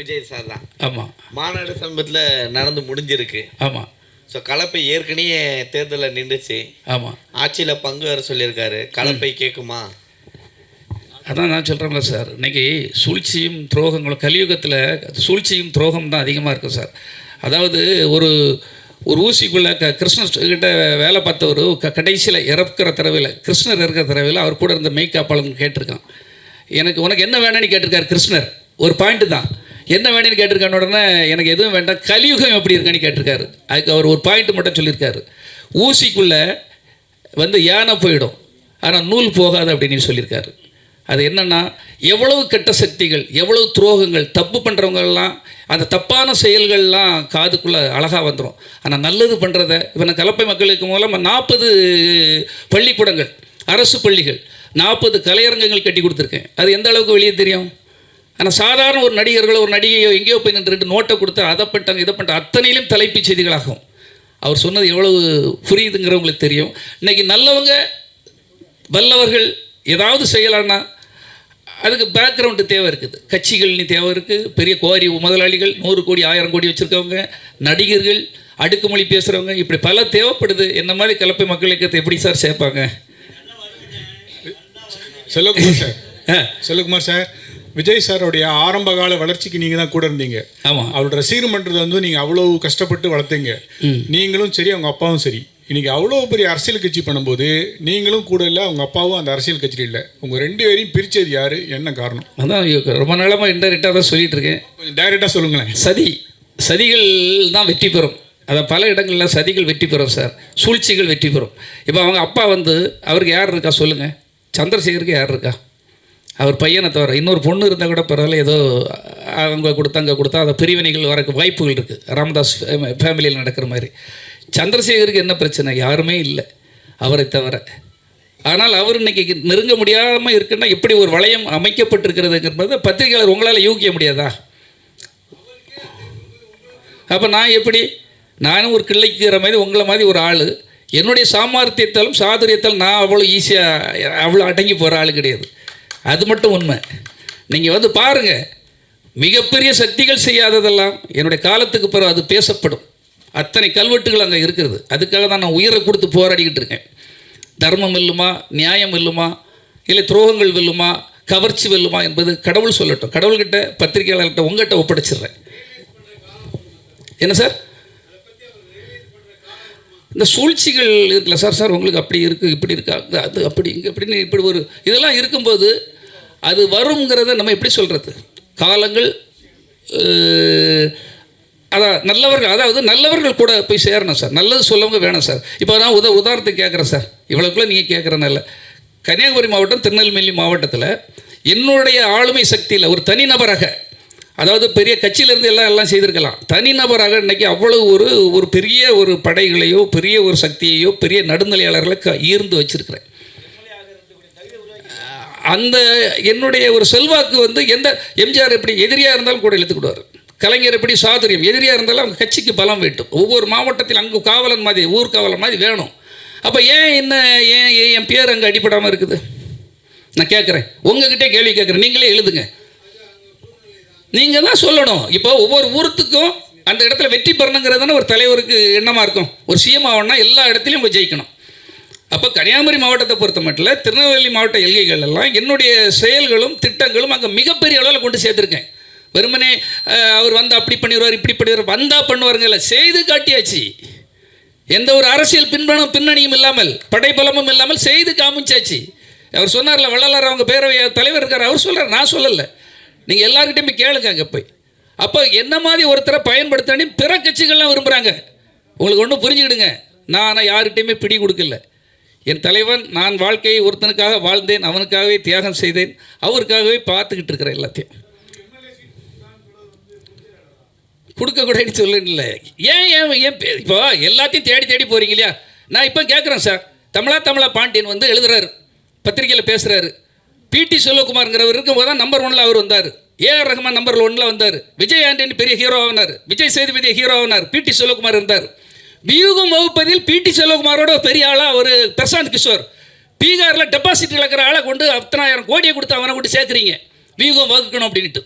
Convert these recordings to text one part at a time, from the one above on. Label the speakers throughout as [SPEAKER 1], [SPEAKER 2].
[SPEAKER 1] Vijay sir தான்.
[SPEAKER 2] ஆமாம்
[SPEAKER 1] மாநாடு சமீபத்தில் நடந்து முடிஞ்சிருக்கு.
[SPEAKER 2] ஆமாம்
[SPEAKER 1] ஸோ கலப்பை ஏற்கனவே தேர்தலில் நின்றுச்சு.
[SPEAKER 2] ஆமாம்
[SPEAKER 1] ஆட்சியில் பங்கு வர சொல்லியிருக்காரு. கலப்பை கேட்குமா?
[SPEAKER 2] அதான் நான் சொல்கிறேன்ல சார் இன்னைக்கு சூழ்ச்சியும் துரோகங்களும் கலியுகத்தில் சூழ்ச்சியும் துரோகம் தான் அதிகமாக இருக்கும் சார் அதாவது ஒரு ஒரு ஊசிக்குள்ளே க கிருஷ்ணர் கிட்ட வேலை பார்த்தவர் க கடைசியில் இறக்குற தடவையில் கிருஷ்ணர் இருக்கிற தடவையில் அவர் கூட இருந்த மெய்காப்பாளன் கேட்டிருக்கான். எனக்கு உனக்கு என்ன வேணும்னு கேட்டிருக்காரு கிருஷ்ணர். ஒரு பாயிண்ட் தான். என்ன வேணும்னு கேட்டிருக்கான உடனே எனக்கு எதுவும் வேண்டாம் கலியுகம் எப்படி இருக்கான்னு கேட்டிருக்காரு. அதுக்கு அவர் ஒரு பாயிண்ட் மட்டும் சொல்லியிருக்காரு. ஊசிக்குள்ளே வந்து யானை போயிடும் ஆனால் நூல் போகாது அப்படின்னு சொல்லியிருக்காரு. அது என்னென்னா எவ்வளவு கெட்ட சக்திகள் எவ்வளவு துரோகங்கள் தப்பு பண்ணுறவங்கெல்லாம் அந்த தப்பான செயல்கள்லாம் காதுக்குள்ளே அழகாக வந்துடும் ஆனால் நல்லது பண்ணுறத இப்போ நான் கலப்பை மக்களுக்கு மூலமாக நாற்பது பள்ளிக்கூடங்கள் அரசு பள்ளிகள் நாற்பது கலையரங்கங்கள் கட்டி கொடுத்துருக்கேன். அது எந்த அளவுக்கு வெளியே தெரியும்? ஆனால் சாதாரண ஒரு நடிகர்களோ ஒரு நடிகையோ எங்கேயோ போய் நின்று ரெண்டு நோட்டை கொடுத்து அதை பண்ணிட்டாங்க இதை பண்ணிட்டாங்க அத்தனையிலும் தலைப்புச் செய்திகளாகும். அவர் சொன்னது எவ்வளவு புரியுதுங்கிறவங்களுக்கு தெரியும். இன்னைக்கு நல்லவங்க வல்லவர்கள் ஏதாவது செய்யலான்னா அதுக்கு பேக்ரவுண்டு தேவை இருக்குது. கட்சிகள்னு தேவை இருக்குது பெரிய கோரி முதலாளிகள் நூறு கோடி ஆயிரம் கோடி வச்சுருக்கவங்க நடிகர்கள் அடுக்குமொழி பேசுகிறவங்க இப்படி பல தேவைப்படுது. என்ன மாதிரி கலப்பை மக்களுக்கு எப்படி சார் சேர்ப்பாங்க?
[SPEAKER 3] செல்வகுமார் சார்.
[SPEAKER 2] ஆ.
[SPEAKER 3] செல்வகுமார் சார் விஜய் சாரோடைய ஆரம்ப கால வளர்ச்சிக்கு நீங்கள் தான் கூட இருந்தீங்க.
[SPEAKER 2] ஆமாம்
[SPEAKER 3] அவரோட ரசிகர் மன்றத்தை வந்து நீங்கள் அவ்வளவு கஷ்டப்பட்டு வளர்த்தீங்க. நீங்களும் சரி அவங்க அப்பாவும் சரி. இன்னைக்கு அவ்வளோ பெரிய அரசியல் கட்சி பண்ணும்போது நீங்களும் கூட இல்லை அவங்க அப்பாவும் அந்த அரசியல் கட்சியில் இல்லை. உங்கள் ரெண்டு பேரையும் பிரித்தது யார்? என்ன காரணம்?
[SPEAKER 2] அதான் ரொம்ப நாளமாக இன்டெரக்டாக தான் சொல்லிட்டு இருக்கேன்.
[SPEAKER 3] கொஞ்சம் டைரெக்டாக சொல்லுங்களேன்.
[SPEAKER 2] சதி சதிகள் தான் வெற்றி பெறும். அதை பல இடங்களில் சதிகள் வெற்றி பெறும் சார். சூழ்ச்சிகள் வெற்றி பெறும். இப்போ அவங்க அப்பா வந்து அவருக்கு யார் இருக்கா சொல்லுங்கள் சந்திரசேகருக்கு யார் இருக்கா? அவர் பையனை தவிர இன்னொரு பொண்ணு இருந்தால் கூட பரவாயில்ல ஏதோ அவங்க கொடுத்தா அங்கே கொடுத்தா அந்த பிரிவினைகள் வரக்கு வாய்ப்புகள் இருக்குது ராமதாஸ் ஃபேமிலியில் நடக்கிற மாதிரி. சந்திரசேகருக்கு என்ன பிரச்சனை? யாருமே இல்லை. அவரை தவிர. ஆனால் அவர் இன்னைக்கு நெருங்க முடியாமல் இருக்குன்னா எப்படி ஒரு வளையம் அமைக்கப்பட்டிருக்கிறதுங்கிறது பத்திரிகையாளர் உங்களால் யூகிக்க முடியாதா? அப்போ நான் எப்படி? நானும் ஒரு கிள்ளைக்குற மாதிரி உங்களை மாதிரி ஒரு ஆள். என்னுடைய சாமர்த்தியத்தாலும் சாதுரியத்தாலும் நான் அவ்வளோ ஈஸியாக அவ்வளோ அடங்கி போகிற ஆள் கிடையாது. அது மட்டும் உண்மை. நீங்கள் வந்து பாருங்கள் மிகப்பெரிய சக்திகள் செய்யாததெல்லாம் என்னுடைய காலத்துக்கு பிறகு அது பேசப்படும். அத்தனை கல்வெட்டுகள் அங்கே இருக்கிறது. அதுக்காக தான் நான் உயிரை கொடுத்து போராடிக்கிட்டு இருக்கேன். தர்மம் வெல்லுமா நியாயம் வெல்லுமா இல்லை துரோகங்கள் வெல்லுமா கவர்ச்சி வெல்லுமா என்பது கடவுள் சொல்லட்டும். கடவுள்கிட்ட பத்திரிகையாளர்கிட்ட உங்கள்கிட்ட ஒப்படைச்சிடுறேன். என்ன சார்? இந்த சூழ்ச்சிகள் இருக்குல்ல சார்? சார் உங்களுக்கு அப்படி இருக்குது இப்படி இருக்கா? அது அப்படி இங்கே இப்படின்னு இப்படி ஒரு இதெல்லாம் இருக்கும்போது அது வருங்கிறத நம்ம எப்படி சொல்கிறது காலங்கள் அதான் நல்லவர்கள் அதாவது நல்லவர்கள் கூட போய் சேரணும் சார். நல்லது சொல்லவங்க வேணும் சார். இப்போ நான் உத உதாரணத்துக்கு கேட்குறேன் சார். இவ்வளோக்குள்ளே நீங்கள் கேட்குறனால கன்னியாகுமரி மாவட்டம் திருநெல்வேலி மாவட்டத்தில் என்னுடைய ஆளுமை சக்தியில் ஒரு தனிநபராக அதாவது பெரிய கட்சியிலேருந்து எல்லாம் எல்லாம் செய்திருக்கலாம். தனிநபராக இன்னைக்கு அவ்வளவு ஒரு ஒரு பெரிய ஒரு படைகளையோ பெரிய ஒரு சக்தியையோ பெரிய நடுநிலையாளர்களை க ஈர்ந்து வச்சிருக்கிறேன். அந்த என்னுடைய ஒரு செல்வாக்கு வந்து எந்த எம்ஜிஆர் எப்படி எதிரியாக இருந்தாலும் கூட இழுத்துக்கிடுவார். கலைஞர் எப்படி சாதுரியம் எதிரியாக இருந்தாலும் அவங்க கட்சிக்கு பலம் வேண்டும். ஒவ்வொரு மாவட்டத்தில் அங்கே காவலன் மாதிரி ஊர் காவலன் மாதிரி வேணும். அப்போ ஏன் என்ன ஏன் என் பேர் அங்கே அடிப்படாமல் இருக்குது? நான் கேட்குறேன் உங்ககிட்டே கேள்வி கேட்குறேன் நீங்களே எழுதுங்க. நீங்கள் தான் சொல்லணும். இப்போ ஒவ்வொரு ஊருத்துக்கும் அந்த இடத்துல வெற்றி பெறணுங்கிறது தானே ஒரு தலைவருக்கு எண்ணமாக இருக்கும். ஒரு சிஎம் ஆகணும்னா எல்லா இடத்துலையும் போய் ஜெயிக்கணும். அப்போ கன்னியாகுமரி மாவட்டத்தை பொறுத்த மட்டும் திருநெல்வேலி மாவட்ட எல்கைகள் எல்லாம் என்னுடைய செயல்களும் திட்டங்களும் அங்கே மிகப்பெரிய அளவில் கொண்டு சேர்த்துருக்கேன். வெறுமனே அவர் வந்து அப்படி பண்ணிடுவார் இப்படி பண்ணிடுவார் வந்தால் பண்ணுவாருங்க இல்லை செய்து காட்டியாச்சு. எந்த ஒரு அரசியல் பின்பணம் பின்னணியும் இல்லாமல் படைபலமும் இல்லாமல் செய்து காமிச்சாச்சு. அவர் சொன்னார்ல வள்ளலார் அவங்க பேரவை தலைவர் இருக்கார் அவர் சொல்கிறார் நான் சொல்லலை. நீங்கள் எல்லாருக்கிட்டையும் போய் கேளுங்க அங்கே போய். அப்போ என்ன மாதிரி ஒருத்தரை பயன்படுத்தணும் பிற கட்சிகள்லாம் விரும்புகிறாங்க உங்களுக்கு ஒன்றும் புரிஞ்சுக்கிடுங்க. நான் ஆனால் யார்கிட்டையுமே பிடி கொடுக்கல. என் தலைவன் நான் வாழ்க்கையை ஒருத்தனுக்காக வாழ்ந்தேன் அவனுக்காகவே தியாகம் செய்தேன் அவருக்காகவே பார்த்துக்கிட்டு இருக்கிறேன் எல்லாத்தையும். கொடுக்கக்கூடாதுன்னு சொல்லல ஏன் ஏன் ஏன் பே- இப்போ எல்லாத்தையும் தேடி தேடி போகிறீங்க இல்லையா? நான் இப்போ கேட்குறேன் சார். தமிழா தமிழா பாண்டியன் வந்து எழுதுறாரு. பத்திரிக்கையில் பேசுகிறாரு பிடி செல்வகுமார்ங்கிறவர் இருக்கும்போது தான் நம்பர் ஒன்ல அவர் வந்தார். ஏஆர் ரஹ்மான் நம்பர் ஒன்ல வந்தார். விஜய் ஆண்டனி பெரிய ஹீரோ ஆனார். விஜய் சேதுபதி ஹீரோ ஆனார். பிடி செல்வகுமார் இருந்தார். வியூகம் வகுப்பதில் பிடி செல்வகுமாரோட பெரிய ஆளாக ஒரு பிரசாந்த் கிஷோர். பீகாரில் டெபாசிட் இழக்கிற ஆளை கொண்டு அத்தனாயிரம் கோடியை கொடுத்து அவனை கொண்டு சேர்க்குறீங்க. வியூகம் வகுக்கணும் அப்படின்ட்டு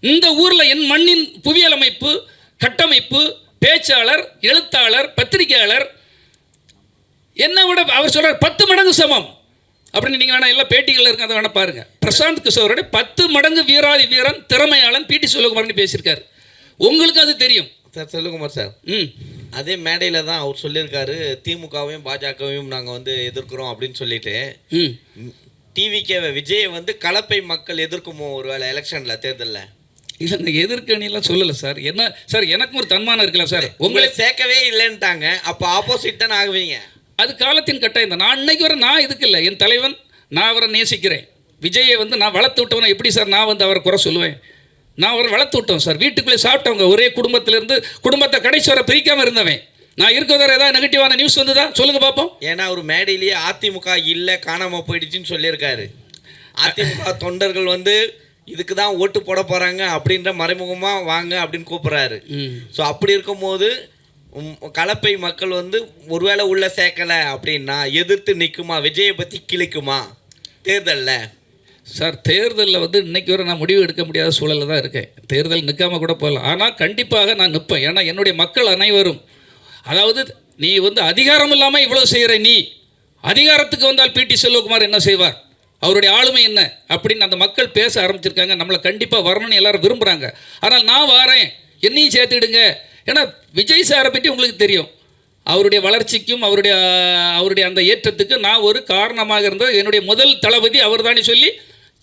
[SPEAKER 2] இந்த ஊரில் என் மண்ணின் புவியியல் அமைப்பு கட்டமைப்பு பேச்சாளர் எழுத்தாளர் பத்திரிகையாளர் என்னை விட அவர் சொல்கிறார் பத்து மடங்கு சமம். அப்படின்னு நீங்கள் வேணா எல்லாம் பேட்டிகளில் இருக்க அதை வேணா பாருங்க. பிரசாந்த் கிஷோரோட பத்து மடங்கு வீராதி வீரன் திறமையாளன் பிடி சிவகுமார்னு பேசியிருக்காரு. உங்களுக்கு அது தெரியும்.
[SPEAKER 1] சார் சொல்லுங்கம்மா சார்.
[SPEAKER 2] ம்.
[SPEAKER 1] அதே மேடையில் தான் அவர் சொல்லியிருக்காரு திமுகவையும் பாஜகவையும் நாங்கள் வந்து எதிர்க்கிறோம் அப்படின்னு சொல்லிட்டு.
[SPEAKER 2] ம்.
[SPEAKER 1] டிவிக்கே விஜயை வந்து கலப்பை மக்கள் எதிர்க்குமோ ஒருவேளை எலெக்ஷனில் தேர்தலில்?
[SPEAKER 2] இல்லை இந்த எதிர்க்கணிலாம் சொல்லலை சார். என்ன சார் எனக்கும் ஒரு தன்மானம் இருக்கலாம் சார்.
[SPEAKER 1] உங்களை
[SPEAKER 2] உங்களை
[SPEAKER 1] சேர்க்கவே இல்லைன்ட்டாங்க. அப்போ ஆப்போசிட் தானே ஆகுவீங்க?
[SPEAKER 2] அது காலத்தின் கட்டாயம் தான். நான் இன்னைக்கு வரை நான் இதுக்கு இல்லை. என் தலைவன் நான் அவரை நேசிக்கிறேன். விஜயை வந்து நான் வளர்த்து விட்டவனை எப்படி சார் நான் வந்து அவரை குறை சொல்லுவேன்? நான் அவரை வளர்த்து விட்டோம் சார். வீட்டுக்குள்ளே சாப்பிட்டவங்க ஒரே குடும்பத்திலேருந்து குடும்பத்தை கடைசி வரை பிரிக்காமல் இருந்தவன். நான் இருக்கிற ஏதாவது நெகட்டிவான நியூஸ் வந்துதா? சொல்லுங்க பார்ப்போம்
[SPEAKER 1] ஏன்னா அவர் மேடையிலேயே அதிமுக இல்லை காணாம போயிடுச்சுன்னு சொல்லியிருக்காரு. அதிமுக தொண்டர்கள் வந்து இதுக்கு தான் ஓட்டு போட போறாங்க அப்படின்ற மறைமுகமா வாங்க அப்படின்னு கூப்பிடுறாரு. ஸோ அப்படி இருக்கும்போது கலப்பை மக்கள் வந்து ஒருவேளை உள்ள சேர்க்கலை அப்படின்னா எதிர்த்து நிற்குமா விஜயை பற்றி கிழிக்குமா? தேர்தலில்.
[SPEAKER 2] சார் தேர்தலில் வந்து இன்னைக்கு வரை நான் முடிவு எடுக்க முடியாத சூழலில் தான் இருக்கேன். தேர்தல் நிற்காம கூட போகலாம். ஆனால் கண்டிப்பாக நான் நிற்பேன் ஏன்னா என்னுடைய மக்கள் அனைவரும் அதாவது நீ வந்து அதிகாரம் இல்லாமல் இவ்வளோ செய்கிற நீ அதிகாரத்துக்கு வந்தால் பிடி செல்வகுமார் என்ன செய்வார்? அவருடைய ஆளுமை என்ன? அப்படின்னு அந்த மக்கள் பேச ஆரம்பிச்சிருக்காங்க. நம்மளை கண்டிப்பாக வரணும்னு எல்லாரும் விரும்புகிறாங்க ஆனால் நான் வாரேன். என்னையும் சேர்த்துடுங்க ஏன்னா விஜய் சாரை பற்றி உங்களுக்கு தெரியும். அவருடைய வளர்ச்சிக்கும் அவருடைய அவருடைய அந்த ஏற்றத்துக்கு நான் ஒரு காரணமாக இருந்தது. என்னுடைய முதல் தளபதி அவர் சொல்லி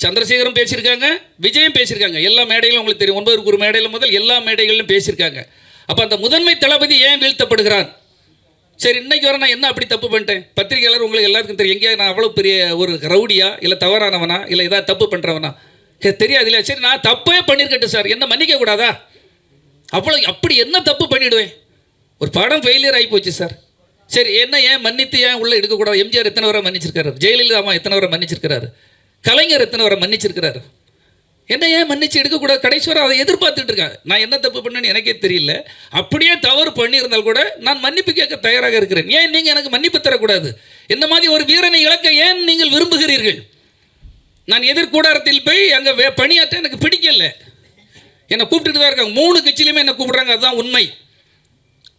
[SPEAKER 2] சந்திரசேகரும் பேசியிருக்காங்க விஜயும் பேசியிருக்காங்க. எல்லா மேடைகளும் உங்களுக்கு தெரியும். ஒன்பது ஒரு மேடையில் முதல் எல்லா மேடைகளிலும் பேசியிருக்காங்க. அப்போ அந்த முதன்மை தளபதி ஏன் வீழ்த்தப்படுகிறான்? சரி இன்னைக்கு வர நான் என்ன அப்படி தப்பு பண்ணிட்டேன்? பத்திரிகையாளர் உங்களுக்கு எல்லாருக்கும் தெரியும். எங்கேயா நான் அவ்வளோ பெரிய ஒரு ரவுடியா? இல்லை தவறானவனா? இல்லை ஏதாவது தப்பு பண்ணுறவனா தெரியாது இல்லையா? சரி நான் தப்பே பண்ணியிருக்கட்டும் சார். என்ன மன்னிக்க கூடாதா அவ்வளோ அப்படி என்ன தப்பு பண்ணிவிடுவேன் ஒரு படம் ஃபெயிலியர் ஆகி போச்சு சார் சரி என்ன ஏன் மன்னித்து ஏன் உள்ளே எடுக்கக்கூடாது எம்ஜிஆர் எத்தனை வரை மன்னிச்சிருக்காரு? ஜெயலலிதா அம்மா எத்தனை வரை மன்னிச்சிருக்கிறாரு? கலைஞர் எத்தனை வரை மன்னிச்சிருக்கிறாரு? என்ன ஏன் மன்னிச்சு எடுக்கக்கூடாது கடைசி வரை அதை எதிர்பார்த்துட்டு இருக்காங்க நான் என்ன தப்பு பண்ணேன்னு எனக்கே தெரியல. அப்படியே தவறு பண்ணியிருந்தால் கூட நான் மன்னிப்பு கேட்க தயாராக இருக்கிறேன். ஏன் நீங்கள் எனக்கு மன்னிப்பு தரக்கூடாது? இந்த மாதிரி ஒரு வீரனை இழக்க ஏன் நீங்கள் விரும்புகிறீர்கள்? நான் எதிர்கூடாரத்தில் போய் அங்கே பணியாற்ற எனக்கு பிடிக்கல. என்னை கூப்பிட்டுட்டு தான் இருக்காங்க மூணு கட்சியிலுமே என்னை கூப்பிடுறாங்க அதுதான் உண்மை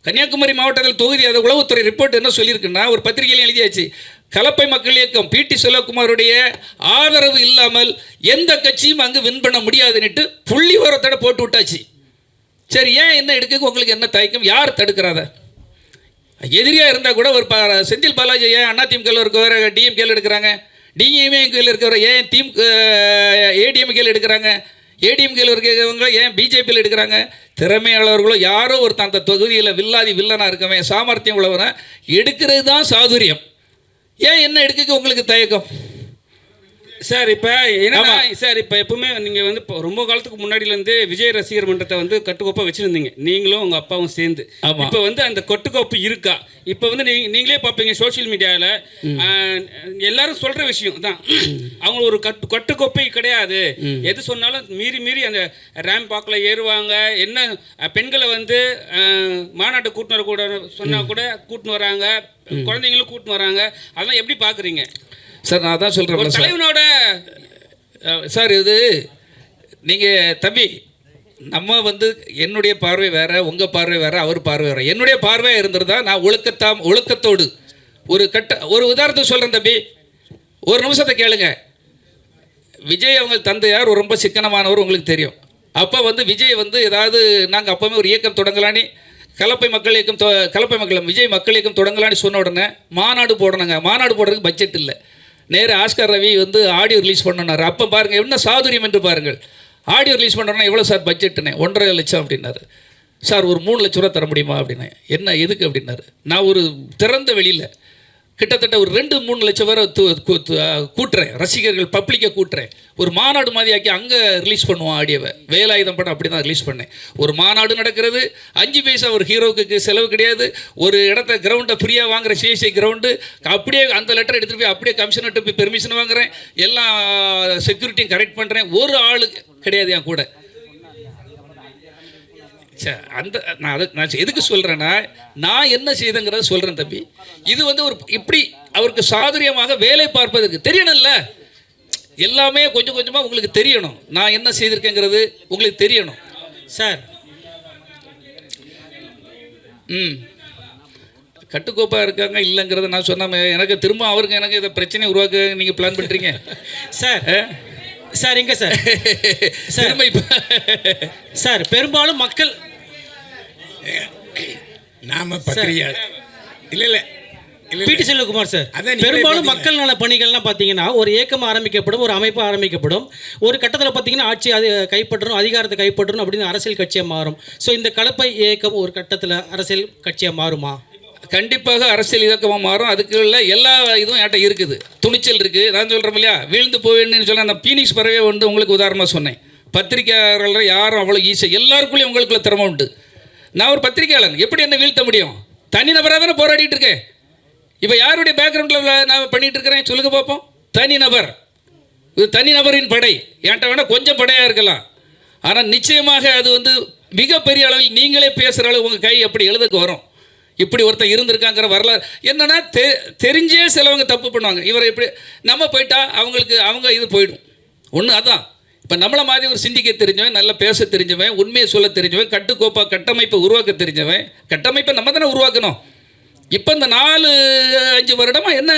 [SPEAKER 2] கன்னியாகுமரி மாவட்டத்தில் தொகுதி அது உளவுத்துறை ரிப்போர்ட் என்ன சொல்லியிருக்குன்னா ஒரு பத்திரிகையில் எழுதியாச்சு கலப்பை மக்கள் இயக்கம் பிடி செல்வகுமாருடைய ஆதரவு இல்லாமல் எந்த கட்சியும் அங்கு வின் பண்ண முடியாதுன்னுட்டு புள்ளி உரத்தோட போட்டு விட்டாச்சு சரி ஏன் என்ன எடுக்க உங்களுக்கு என்ன தயக்கம் யார் தடுக்கிறாத எதிரியாக இருந்தால் கூட ஒரு ப- செந்தில் பாலாஜி ஏன் அண்ணா திமுகவில் இருக்கிற டிஎம்கேல எடுக்கிறாங்க டிஎம்ஏ கையில் இருக்கிறவர் ஏன் டீம் ஏடிஎம்கேல எடுக்கிறாங்க ஏடிஎம்கேல இருக்கிறவங்க ஏன் பிஜேபியில் எடுக்கிறாங்க? திறமையாளர்களோ யாரோ ஒருத்தன் அந்த தொகுதியில் வில்லாதி வில்லனாக இருக்கவன் சாமர்த்தியம் உள்ளவனை எடுக்கிறது தான் சாதுரியம். ஏன் என்ன எடுக்க உங்களுக்கு தயக்கம்?
[SPEAKER 4] சார் இப்போ என்னன்னா சார் இப்போ எப்பவுமே நீங்கள் வந்து இப்போ ரொம்ப காலத்துக்கு முன்னாடிலேருந்து விஜய் ரசிகர் மன்றத்தை வந்து கட்டுக்கோப்பாக வச்சுருந்தீங்க. நீங்களும் உங்கள் அப்பாவும் சேர்ந்து. இப்போ வந்து அந்த கட்டுக்கோப்பு இருக்கா? இப்போ வந்து நீ நீங்களே பார்ப்பீங்க சோஷியல் மீடியாவில் எல்லாரும் சொல்கிற விஷயம் தான். அவங்க ஒரு கட்டு கட்டுக்கோப்பை கிடையாது. எது சொன்னாலும் மீறி மீறி அந்த ரேம் பாக்கில் ஏறுவாங்க. என்ன பெண்களை வந்து மாநாட்டு கூட்டினர் கூட சொன்னால் கூட கூட்டின்னு வராங்க. குழந்தைங்களும் கூட்டின்னு வராங்க. அதெல்லாம் எப்படி பார்க்குறீங்க
[SPEAKER 2] சார் நான் தான்
[SPEAKER 4] ஒரு
[SPEAKER 2] சொல்கிறேன்
[SPEAKER 4] தலைவனோட
[SPEAKER 2] சார் இது நீங்கள் தம்பி நம்ம வந்து என்னுடைய பார்வை வேற உங்கள் பார்வை வேற அவர் பார்வை வேற. என்னுடைய பார்வையாக இருந்திருந்தா நான் ஒழுக்கத்தாம் ஒழுக்கத்தோடு ஒரு கட்ட ஒரு உதாரணத்துக்கு சொல்கிறேன் தம்பி. ஒரு நிமிஷத்தை கேளுங்க. விஜய் அவங்க தந்தையார் ரொம்ப சிக்கனமானவர் உங்களுக்கு தெரியும். அப்போ வந்து விஜய் வந்து ஏதாவது நாங்கள் அப்போவே ஒரு இயக்கம் தொடங்கலான்னு கலப்பை மக்கள் இயக்கம் கலப்பை மக்கள் விஜய் மக்கள் இயக்கம் தொடங்கலான்னு சொன்ன உடனே மாநாடு போடணுங்க. மாநாடு போடுறதுக்கு பட்ஜெட் இல்லை. நேரு ஆஸ்கர் ரவி வந்து ஆடியோ ரிலீஸ் பண்ணனார் அப்போ பாருங்கள் என்ன சாதுரியம் என்று பாருங்கள். ஆடியோ ரிலீஸ் பண்ணுறோன்னா எவ்வளோ சார் பட்ஜெட்டுனே ஒன்றரை லட்சம் அப்படின்னாரு. சார் ஒரு மூணு லட்ச ரூபா தர முடியுமா அப்படின்னேன் என்ன எதுக்கு அப்படின்னாரு. நான் ஒரு திறந்த வெளியில் கிட்டத்தட்ட ஒரு ரெண்டு மூணு லட்சம் பேரை கூட்டுறேன். ரசிகர்கள் பப்ளிக்கை கூட்டுறேன். ஒரு மாநாடு மாதிரி ஆக்கி அங்கே ரிலீஸ் பண்ணுவோம் ஆடியோவை. வேலாயுதம் படம் அப்படி தான் ரிலீஸ் பண்ணேன். ஒரு மாநாடு நடக்கிறது. அஞ்சு பைசா ஒரு ஹீரோவுக்கு செலவு கிடையாது. ஒரு இடத்த கிரவுண்டை ஃப்ரீயாக வாங்குற சிஎஸ்ஐ கிரவுண்டு அப்படியே அந்த லெட்டர் எடுத்துகிட்டு போய் அப்படியே கமிஷனர்கிட்ட போய் பெர்மிஷன் வாங்குறேன். எல்லா செக்யூரிட்டியும் கரெக்ட் பண்ணுறேன் ஒரு ஆள் கிடையாது என் கூட. சே அந்த நான் அதை நான் எதுக்கு சொல்கிறேன்னா நான் என்ன செய்தங்கிறத சொல்கிறேன் தம்பி. இது வந்து ஒரு இப்படி அவருக்கு சாதுரியமாக வேலை பார்ப்பதற்கு தெரியணும்ல. எல்லாமே கொஞ்சம் கொஞ்சமாக உங்களுக்கு தெரியணும். நான் என்ன செய்திருக்கேங்கிறது உங்களுக்கு தெரியணும்.
[SPEAKER 5] சார்.
[SPEAKER 2] ம். கட்டுக்கோப்பாக இருக்காங்க இல்லைங்கிறத நான் சொன்ன எனக்கு திரும்ப அவருக்கு எனக்கு இதை பிரச்சனையை உருவாக்க நீங்கள் பிளான் பண்ணுறீங்க
[SPEAKER 5] சார். சார் எங்க சார்?
[SPEAKER 2] இப்போ
[SPEAKER 5] சார் பெரும்பாலும் மக்கள்
[SPEAKER 6] நாம பத்திரிகையாளர் இல்ல இல்ல.
[SPEAKER 5] பிடி செல்வகுமார் சார் பெரும்பாலும். மக்கள் நல பணிகள்லாம் பார்த்தீங்கன்னா ஒரு இயக்கம் ஆரம்பிக்கப்படும் ஒரு அமைப்பு ஆரம்பிக்கப்படும். ஒரு கட்டத்தில் பார்த்தீங்கன்னா ஆட்சி அது கைப்பற்றணும் அதிகாரத்தை கைப்பற்றணும் அப்படின்னு அரசியல் கட்சியாக மாறும். ஸோ இந்த கலப்பை இயக்கம் ஒரு கட்டத்தில் அரசியல் கட்சியாக மாறுமா?
[SPEAKER 2] கண்டிப்பாக அரசியல் இயக்கமாக மாறும். அதுக்குள்ள எல்லா இதுவும் என்கிட்ட இருக்குது. துணிச்சல் இருக்குது நான் சொல்கிறேன் இல்லையா? வீழ்ந்து போவேன்னு சொல்ல அந்த பீனிக்ஸ் பறவை வந்து உங்களுக்கு உதாரணமாக சொன்னேன். பத்திரிக்கையாளர்கள் யாரும் அவ்வளோ ஈஸி எல்லாருக்குள்ளேயும் உங்களுக்குள்ள திறமை உண்டு. நான் ஒரு பத்திரிக்கையாளன் எப்படி என்ன வீழ்த்த முடியும்? தனிநபராக தானே போராடிட்டு இருக்கேன் இப்போ யாருடைய பேக்ரவுண்டில் நான் பண்ணிட்டு இருக்கிறேன்? சொல்லுங்க பார்ப்போம் தனிநபர். இது தனிநபரின் படை. என்கிட்ட வேணால் கொஞ்சம் படையாக இருக்கலாம். ஆனால் நிச்சயமாக அது வந்து மிகப்பெரிய அளவில் நீங்களே பேசுகிற அளவு உங்கள் கை அப்படி எழுதுக்கு வரும். இப்படி ஒருத்தன் இருந்திருக்காங்கிற வரலாறு. என்னென்னா தெ தெரிஞ்சே சிலவங்க தப்பு பண்ணுவாங்க. இவரை இப்படி நம்ம போயிட்டா அவங்களுக்கு அவங்க இது போயிடும். ஒன்று அதான். இப்போ நம்மளை மாதிரி ஒரு சிந்திக்க தெரிஞ்சவன் நல்லா பேச தெரிஞ்சவன் உண்மையை சொல்ல தெரிஞ்சவன் கட்டுக்கோப்பாக கட்டமைப்பை உருவாக்க தெரிஞ்சவன் கட்டமைப்பை நம்ம தானே உருவாக்கணும். இப்போ இந்த நாலு அஞ்சு வருடமாக என்ன?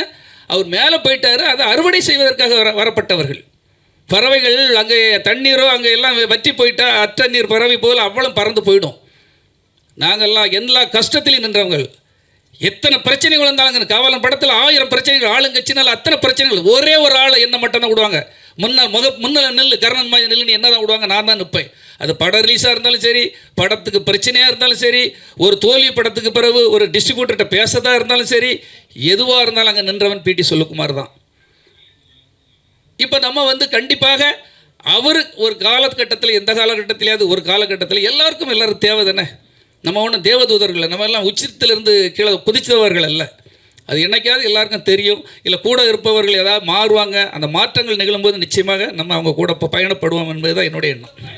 [SPEAKER 2] அவர் மேலே போயிட்டார் அதை அறுவடை செய்வதற்காக வர வரப்பட்டவர்கள். பறவைகள் அங்கே தண்ணீரோ அங்கே எல்லாம் வற்றி போயிட்டா அற்ற நீர் பறவை போல் அவ்வளோ பறந்து போயிடும். நாங்கள்லாம் எல்லா கஷ்டத்திலையும் நின்றவங்கள். எத்தனை பிரச்சனைகள் வந்தாலும் காவலன் படத்தில் ஆயிரம் பிரச்சனைகள் ஆளுங்கட்சினால அத்தனை பிரச்சனைகள் ஒரே ஒரு ஆளை என்ன மட்டும் தான் விடுவாங்க? முன்ன முத முன்னில் நெல் கர்ணன் மாதிரி நில்லுன்னு என்ன தான் விடுவாங்க? நான் தான் நிற்பேன். அது படம் ரிலீஸாக இருந்தாலும் சரி படத்துக்கு பிரச்சனையாக இருந்தாலும் சரி ஒரு தோல்வி படத்துக்கு பிறகு ஒரு டிஸ்ட்ரிபியூட்டர்கிட்ட பேசதாக இருந்தாலும் சரி எதுவாக இருந்தாலும் அங்கே நின்றவன் பிடி சொல்லுக்குமார் தான். இப்போ நம்ம வந்து கண்டிப்பாக அவர் ஒரு காலகட்டத்தில் எந்த காலகட்டத்திலேயாவது ஒரு காலகட்டத்தில் எல்லாருக்கும் எல்லாரும் தேவை தானே? நம்ம ஒன்றும் தேவதூதர்கள் நம்ம எல்லாம் உச்சத்திலிருந்து கீழே குதித்தவர்கள் அல்ல. அது என்னைக்காவது எல்லாருக்கும் தெரியும். இல்லை கூட இருப்பவர்கள் ஏதாவது மாறுவாங்க. அந்த மாற்றங்கள் நிகழும்போது நிச்சயமாக நம்ம அவங்க கூட பயணப்படுவோம் என்பது தான் என்னுடைய எண்ணம்.